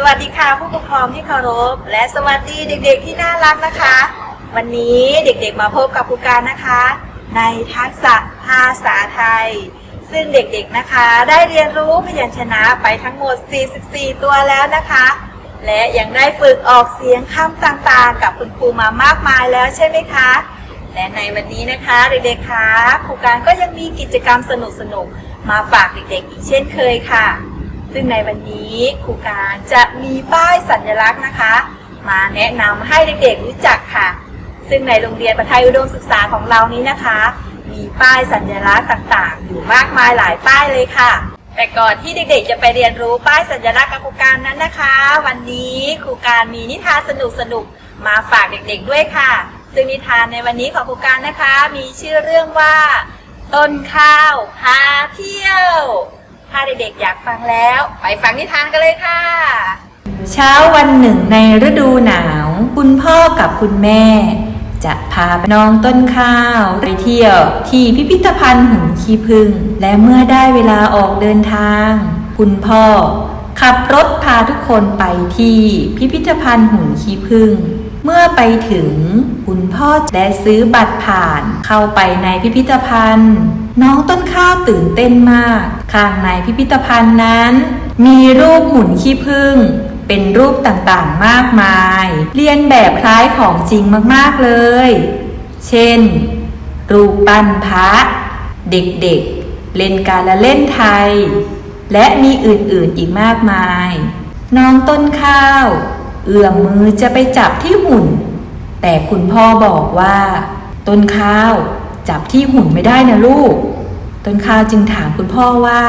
สวัสดีค่ะผู้ปกครองที่เคารพ และสวัสดีเด็กๆที่น่ารักนะคะ วันนี้เด็กๆมาพบกับครูการนะคะ ในทักษะภาษาไทย ซึ่งเด็กๆนะคะ ได้เรียนรู้พยัญชนะไปทั้งหมด 44 ตัวแล้วนะคะ และยังได้ฝึกออกเสียงคำต่างๆ กับคุณครูมามากมายแล้วใช่ไหมคะและในวันนี้นะคะเด็กๆคะครูการก็ยังมีกิจกรรมสนุกๆมาฝากเด็กๆอีกเช่นเคยค่ะ ซึ่งในวันนี้ครูการจะมีป้ายสัญลักษณ์นะคะ มาแนะนำให้เด็กๆรู้จักค่ะ ซึ่งในโรงเรียนประทายอุดมศึกษาของเรานี้นะคะ มีป้ายสัญลักษณ์ต่างๆ อยู่มากมายหลายป้ายเลยค่ะ แต่ก่อนที่เด็กๆ จะไปเรียนรู้ป้ายสัญลักษณ์กับครูการนั้นนะคะ วันนี้ครูการมีนิทานสนุกๆมาฝากเด็กๆด้วยค่ะซึ่งนิทานในวันนี้ของครูการนะคะ มีชื่อเรื่องว่า ต้นข้าวพาเที่ยว ถ้าเด็กๆอยากฟังแล้ว ไปฟังนิทานกันเลยค่ะ เช้าวันหนึ่งในฤดูหนาว คุณพ่อกับคุณแม่ จะพาน้องต้นข้าวไปเที่ยว ที่พิพิธภัณฑ์หุ่นขี้ผึ้งและเมื่อได้เวลาออกเดินทาง คุณพ่อ ขับรถพาทุกคนไปที่พิพิธภัณฑ์หุ่นขี้ผึ้งเมื่อไปถึง คุณพ่อและซื้อบัตรผ่านเข้าไปในพิพิธภัณฑ์ น้องต้นข้าวตื่นเต้นมาก ข้างในพิพิธภัณฑ์นั้น มีรูปหุ่นขี้ผึ้งเป็นรูปต่างๆมากมาย เรียนแบบคล้ายของจริงมากๆเลย เช่น รูปปั้นพระ เด็กๆ เล่นการละเล่นไทย และมีอื่นๆอีกมากมาย น้องต้นข้าว เอื้อมมือจะไปจับที่หุ่น แต่คุณพ่อบอกว่า ต้นข้าว จับที่หุ่นไม่ได้นะลูก ต้นข้าวจึงถามคุณพ่อว่า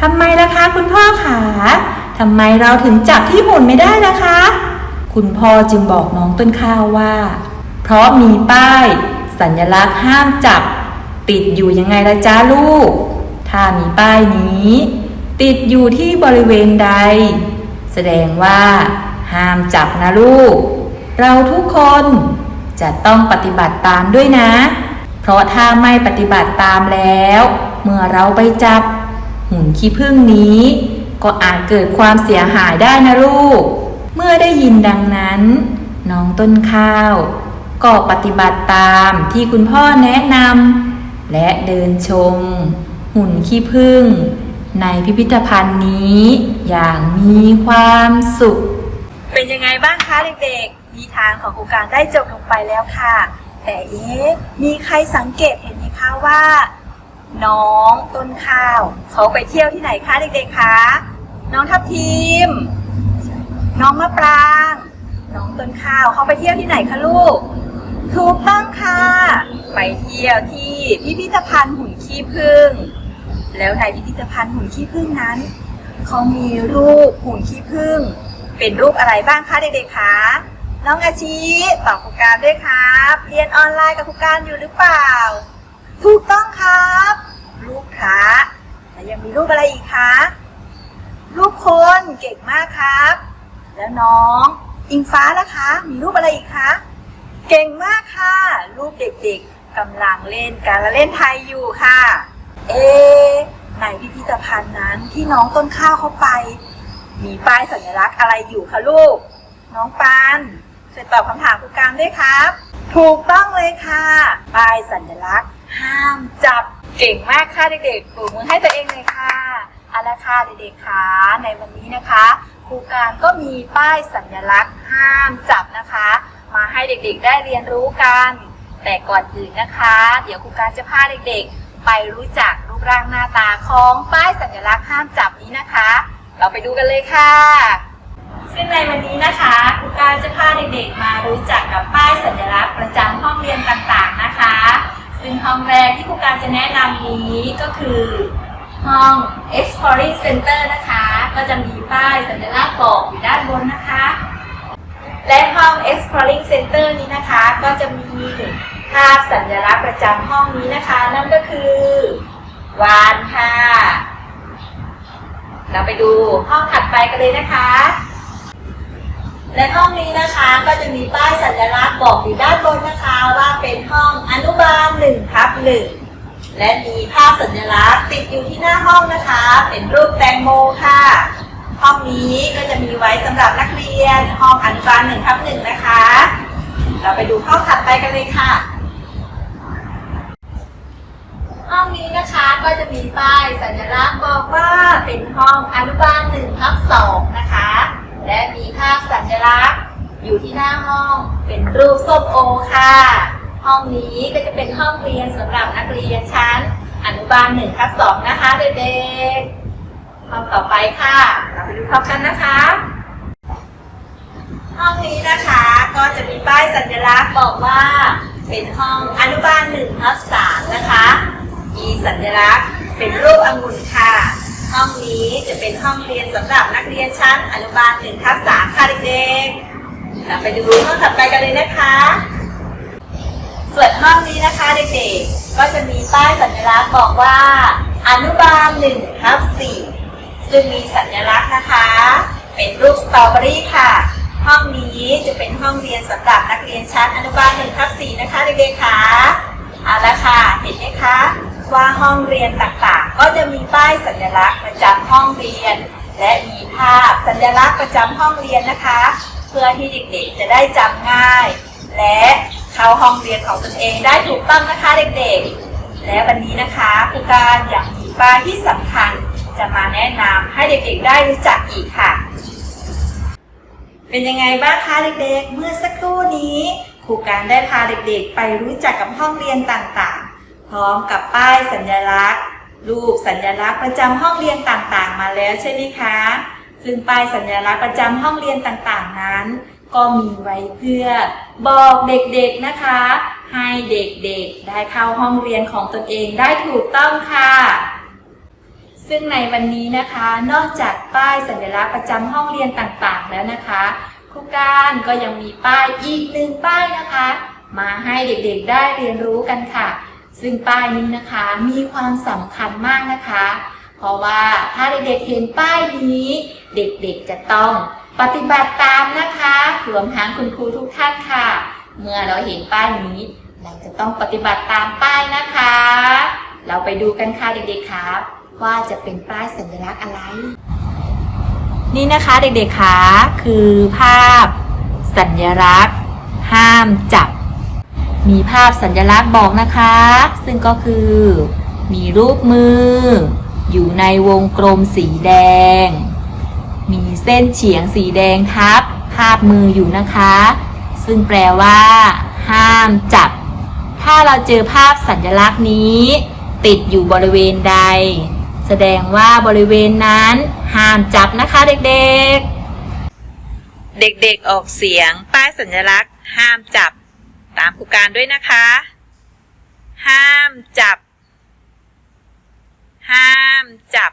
ทำไมล่ะคะ คุณพ่อขาทำไมเราถึงจับที่หุ่นไม่ได้ล่ะคะ คุณพ่อจึงบอกน้องต้นข้าวว่า เพราะมีป้าย สัญลักษณ์ห้ามจับ ติดอยู่ยังไงละจ้าลูก ถ้ามีป้ายนี้ ติดอยู่ที่บริเวณใด แสดงว่า ห้ามจับนะลูก เราทุกคนจะต้องปฏิบัติตามด้วยนะ เพราะถ้าไม่ปฏิบัติตามแล้ว เมื่อเราไปจับ หุ่นขี้ผึ้งนี้ ก็อาจเกิดความเสียหายได้นะลูก เมื่อได้ยินดังนั้น น้องต้นข้าว ก็ปฏิบัติตามที่คุณพ่อแนะนำและเดินชม หุ่นขี้ผึ้งในพิพิธภัณฑ์นี้อย่างมีความสุข เป็นยังไงบ้างคะเด็กๆ นิทานของครูการได้จบลงไปแล้วค่ะ แต่เอ๊ะมีใครสังเกตเห็นไหมคะว่า น้องต้นข้าว เขาไปเที่ยวที่ไหนคะเด็กๆคะน้องทับทิม น้องมะปราง น้องต้นข้าวเขาไปเที่ยวที่ไหนคะลูกถูกต้องค่ะไปเที่ยวที่พิพิธภัณฑ์หุ่นขี้ผึ้งแล้วในพิพิธภัณฑ์หุ่นขี้ผึ้งนั้นเขามีรูปหุ่นขี้ผึ้งเป็นรูปอะไรบ้างคะเด็กๆคะน้องอาชีตอบครูการด้วยครับ เรียนออนไลน์กับครูการอยู่หรือเปล่า ถูกต้องครับ รูปพระแล้วยังมีรูปอะไรอีกคะรูปคนเก่งมากครับ แล้วน้อง อิงฟ้าล่ะคะ มีรูปอะไรอีกคะเก่งมากค่ะ รูปเด็กๆกำลังเล่นการละเล่นไทยอยู่ค่ะ เอในพิพิธภัณฑ์นั้นที่น้องต้นข้าวเข้าไป มีป้ายสัญลักษณ์อะไรอยู่คะลูก น้องปานช่วยตอบคำถามครูการด้วยครับ ถูกต้องเลยค่ะ ป้ายสัญลักษณ์ ห้ามจับเก่งมากค่ะเด็กๆปรบมือให้ตัวเองเลยค่ะเอาละค่ะเด็กๆค่ะในวันนี้นะคะครูการก็มีป้ายสัญลักษณ์ห้ามจับนะคะ มาให้เด็กๆได้เรียนรู้กัน แต่ก่อนอื่นนะคะ เดี๋ยวครูการจะพาเด็กๆ ไปรู้จักรูปร่างหน้าตาของป้ายสัญลักษณ์ห้ามจับนี้นะคะ เราไปดูกันเลยค่ะ ซึ่งในวันนี้นะคะครูการจะพาเด็กๆ มารู้จักกับป้ายสัญลักษณ์ประจำห้องเรียนต่างๆนะคะ ซึ่งห้องแรกที่ครูการจะแนะนำนี้ก็คือห้อง Exploring Center นะคะ ก็จะมีป้ายสัญลักษณ์บอกอยู่ด้านบนนะคะ และห้อง Exploring Center นี้นะคะ ก็จะมีภาพสัญลักษณ์ประจำห้องนี้นะคะ นั่นก็คือวานค่ะ เราไปดูห้องถัดไปกันเลยนะคะ และห้องนี้นะคะก็จะมีป้ายสัญลักษณ์บอกอยู่ด้านบนนะคะว่าเป็นห้อง บาล1ทับ1และมีภาพสัญลักษณ์ติดอยู่ที่หน้าห้องนะคะ เป็นรูปแตงโมค่ะ ห้องนี้ก็จะมีไว้สำหรับนักเรียนห้องอนุบาลหนึ่งทับหนึ่งนะคะ เราไปดูห้องถัดไปกันเลยค่ะห้องนี้นะคะก็จะมีป้ายสัญลักษณ์บอกว่าเป็นห้องอนุบาลหนึ่งทับสองนะคะ และมีภาพสัญลักษณ์อยู่ที่หน้าห้องเป็นรูปส้มโอค่ะ ห้องนี้ก็จะเป็นห้องเรียนสำหรับนักเรียนชั้น อนุบาลหนึ่งทับสองนะคะเด็กๆห้องต่อไปค่ะ เราไปดูพร้อมกันนะคะ ห้องนี้นะคะก็จะมีป้ายสัญลักษณ์บอกว่าเป็นห้องอนุบาลหนึ่งทับสามนะคะ มีสัญลักษณ์เป็นรูปองุ่นค่ะ ห้องนี้จะเป็นห้องเรียนสำหรับนักเรียนชั้นอนุบาลหนึ่งทับสามค่ะเด็กๆเราไปดูห้องถัดไปกันเลยนะคะ ส่วนห้องนี้นะคะเด็กๆ ก็จะมีป้ายสัญลักษณ์บอกว่า อนุบาลหนึ่งทับสี่ซึ่งมีสัญลักษณ์นะคะ เป็นรูปสตรอเบอรี่ค่ะ ห้องนี้จะเป็นห้องเรียนสำหรับนักเรียนชั้นอนุบาลหนึ่งทับสี่นะคะเด็กๆค่ะเอาละค่ะ เห็นไหมคะ ว่าห้องเรียนต่างๆ ก็จะมีป้ายสัญลักษณ์ประจำห้องเรียน และมีภาพสัญลักษณ์ประจำห้องเรียนนะคะ เพื่อที่เด็กๆจะได้จำง่าย และเข้าห้องเรียนของตนเองได้ถูกต้องนะคะเด็กๆ และวันนี้นะคะครูการอยากมีป้ายที่สำคัญจะมาแนะนำให้เด็กๆได้รู้จักอีกค่ะ เป็นยังไงบ้างคะเด็กๆ เมื่อสักครู่นี้ครูการได้พาเด็กๆ ไปรู้จักกับห้องเรียนต่างๆ พร้อมกับป้ายสัญลักษณ์ รูปสัญลักษณ์ประจำห้องเรียนต่างๆ มาแล้วใช่ไหมคะ ซึ่งป้ายสัญลักษณ์ประจำห้องเรียนต่างๆ นั้น ก็มีไว้เพื่อบอกเด็กๆนะคะ ให้เด็กๆได้เข้าห้องเรียนของตนเองได้ถูกต้องค่ะ ซึ่งในวันนี้นะคะ นอกจากป้ายสัญลักษณ์ประจำห้องเรียนต่างๆ แล้วนะคะครูการก็ยังมีป้ายอีกหนึ่งป้ายนะคะ มาให้เด็กๆได้เรียนรู้กันค่ะ ซึ่งป้ายนี้นะคะมีความสำคัญมากนะคะ เพราะว่าถ้าเด็กๆเห็นป้ายนี้ เด็กๆจะต้อง ปฏิบัติตามนะคะรวมทั้งคุณครูทุกท่านค่ะ เมื่อเราเห็นป้ายนี้ เราจะต้องปฏิบัติตามป้ายนะคะ เราไปดูกันค่ะเด็กๆครับ ว่าจะเป็นป้ายสัญลักษณ์อะไร นี่นะคะเด็กๆคะคือภาพ สัญลักษณ์ ห้ามจับ มีภาพสัญลักษณ์บอกนะคะ ซึ่งก็คือ มีรูปมือ อยู่ในวงกลมสีแดง เส้นเฉียงสีแดงทับภาพมืออยู่นะคะ ซึ่งแปลว่า ห้ามจับ ถ้าเราเจอภาพสัญลักษณ์นี้ ติดอยู่บริเวณใด แสดงว่าบริเวณนั้น ห้ามจับนะคะเด็กๆ เด็กๆออกเสียงป้ายสัญลักษณ์ ห้ามจับ ตามครูการด้วยนะคะ ห้ามจับ ห้ามจับ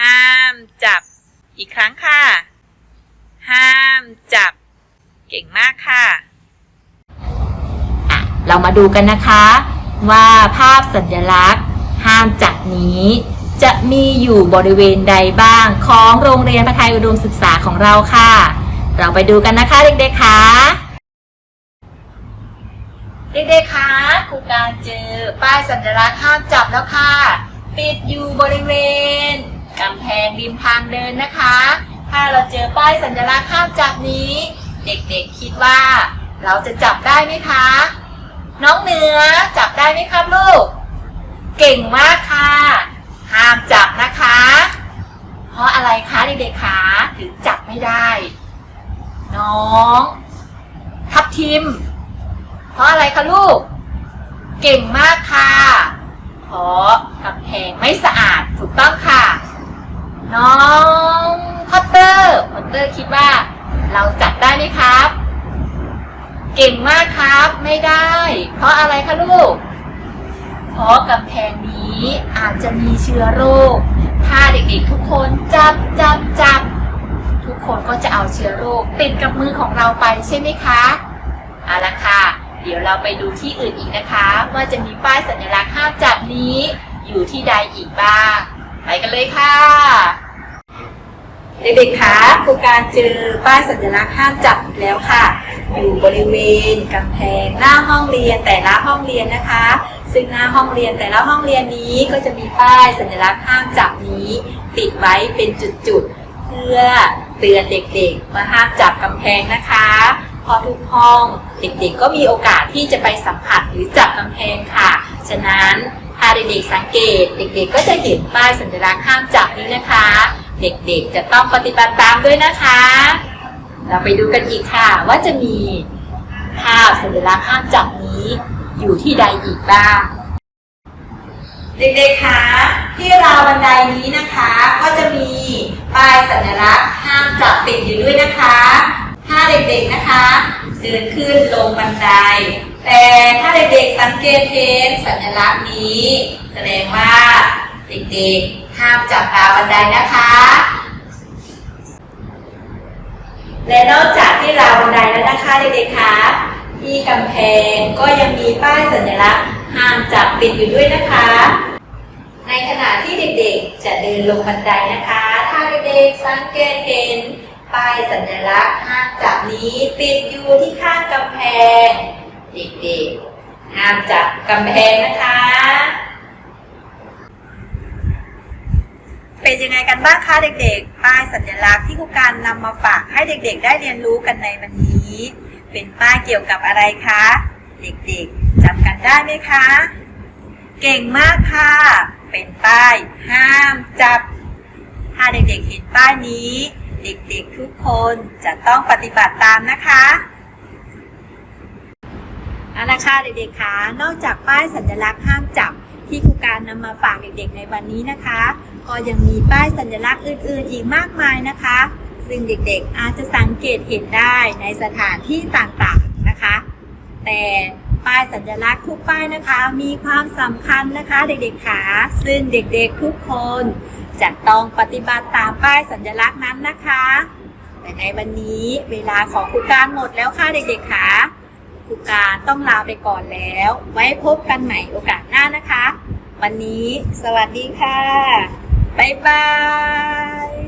ห้ามจับ อีกครั้งค่ะ ห้ามจับ เก่งมากค่ะอะ เรามาดูกันนะคะ ว่าภาพสัญลักษณ์ ห้ามจับนี้ จะมีอยู่บริเวณใดบ้างของโรงเรียนประทายอุดมศึกษาของเราค่ะ เราไปดูกันนะคะเด็กๆค่ะเด็กๆคะครูการเจอป้ายสัญลักษณ์ห้ามจับแล้วค่ะปิดอยู่บริเวณ กำแพงริมทางเดินนะคะ ถ้าเราเจอป้ายสัญลักษณ์ห้ามจับนี้ เด็กๆคิดว่า เราจะจับได้ไหมคะ น้องเหนือจับได้ไหมครับลูก เก่งมากค่ะ ห้ามจับนะคะ เพราะอะไรคะเด็กๆคะถึงจับไม่ได้ น้องทับทิม เพราะอะไรคะลูก เก่งมากค่ะ เพราะกำแพงไม่สะอาดถูกต้องค่ะ น้องพอตเตอร์พอตเตอร์คิดว่า เราจับได้ไหมครับ เก่งมากครับ ไม่ได้ เพราะอะไรคะลูก เพราะกำแพงนี้อาจจะมีเชื้อโรค ถ้าเด็กๆทุกคนจับจับจับทุกคนก็จะเอาเชื้อโรค ติดกับมือของเราไปใช่ไหมคะเอาละค่ะ เดี๋ยวเราไปดูที่อื่นอีกนะคะ ว่าจะมีป้ายสัญลักษณ์ห้ามจับนี้ อยู่ที่ใดอีกบ้าง ไปกันเลยค่ะ เด็กๆคะครูการเจอป้ายสัญลักษณ์ห้ามจับอีกแล้วค่ะ อยู่บริเวณกำแพงหน้าห้องเรียนแต่ละห้องเรียนนะคะ ซึ่งหน้าห้องเรียนแต่ละห้องเรียนนี้ก็จะมีป้ายสัญลักษณ์ห้ามจับนี้ ติดไว้เป็นจุดๆ เพื่อเตือนเด็กๆว่าห้ามจับกำแพงนะคะพอทุกห้องเด็กๆก็มีโอกาสที่จะไปสัมผัสหรือจับกำแพงค่ะ ฉะนั้น ถ้าเด็กๆสังเกต เด็กๆ ก็จะเห็นป้ายสัญลักษณ์ห้ามจับนี้นะคะ เด็กๆ จะต้องปฏิบัติตามด้วยนะคะ เราไปดูกันอีกค่ะว่าจะมีภาพสัญลักษณ์ห้ามจับนี้อยู่ที่ใดอีกบ้าง เด็กๆ คะที่ราวบันไดนี้นะคะ ก็จะมีป้ายสัญลักษณ์ห้ามจับติดอยู่ด้วยนะคะ ถ้าเด็กๆ นะคะ เดินขึ้นลงบันได แต่ถ้าเด็กๆสังเกตเห็นสัญลักษณ์นี้ แสดงว่าเด็กๆห้ามจับราวบันไดนะคะ และนอกจากที่ราวบันไดแล้วนะคะเด็กๆคะที่กำแพงก็ยังมีป้ายสัญลักษณ์ห้ามจับติดอยู่ด้วยนะคะ ในขณะที่เด็กๆจะเดินลงบันไดนะคะ ถ้าเด็กๆสังเกตเห็นป้ายสัญลักษณ์ห้ามจับนี้ติดอยู่ที่ข้างกำแพง เด็กๆห้ามจับกำแพงนะคะ เป็นยังไงกันบ้างคะเด็กๆ ป้ายสัญลักษณ์ที่ครูการนำมาฝากให้เด็กๆ ได้เรียนรู้กันในวันนี้ เป็นป้ายเกี่ยวกับอะไรคะ เด็กๆจำกันได้ไหมคะ เก่งมากค่ะ เป็นป้ายห้ามจับ ถ้าเด็กๆเห็นป้ายนี้ เด็กๆทุกคนจะต้องปฏิบัติตามนะคะ เอาละค่ะเด็กๆคะนอกจากป้ายสัญลักษณ์ห้ามจับที่ครูการนำมาฝากเด็กๆในวันนี้นะคะ ก็ยังมีป้ายสัญลักษณ์อื่นๆ อีกมากมายนะคะ ซึ่งเด็กๆอาจจะสังเกตเห็นได้ในสถานที่ต่างๆนะคะ แต่ป้ายสัญลักษณ์ทุกป้ายนะคะ มีความสำคัญนะคะเด็กๆขาซึ่งเด็กๆทุกคนจะต้องปฏิบัติตามป้ายสัญลักษณ์นั้นนะคะ แต่ในวันนี้เวลาของครูการหมดแล้วค่ะเด็กๆค่ะ ครูการต้องลาไปก่อนแล้ว ไว้พบกันใหม่โอกาสหน้านะคะ วันนี้สวัสดีค่ะ บ๊ายบาย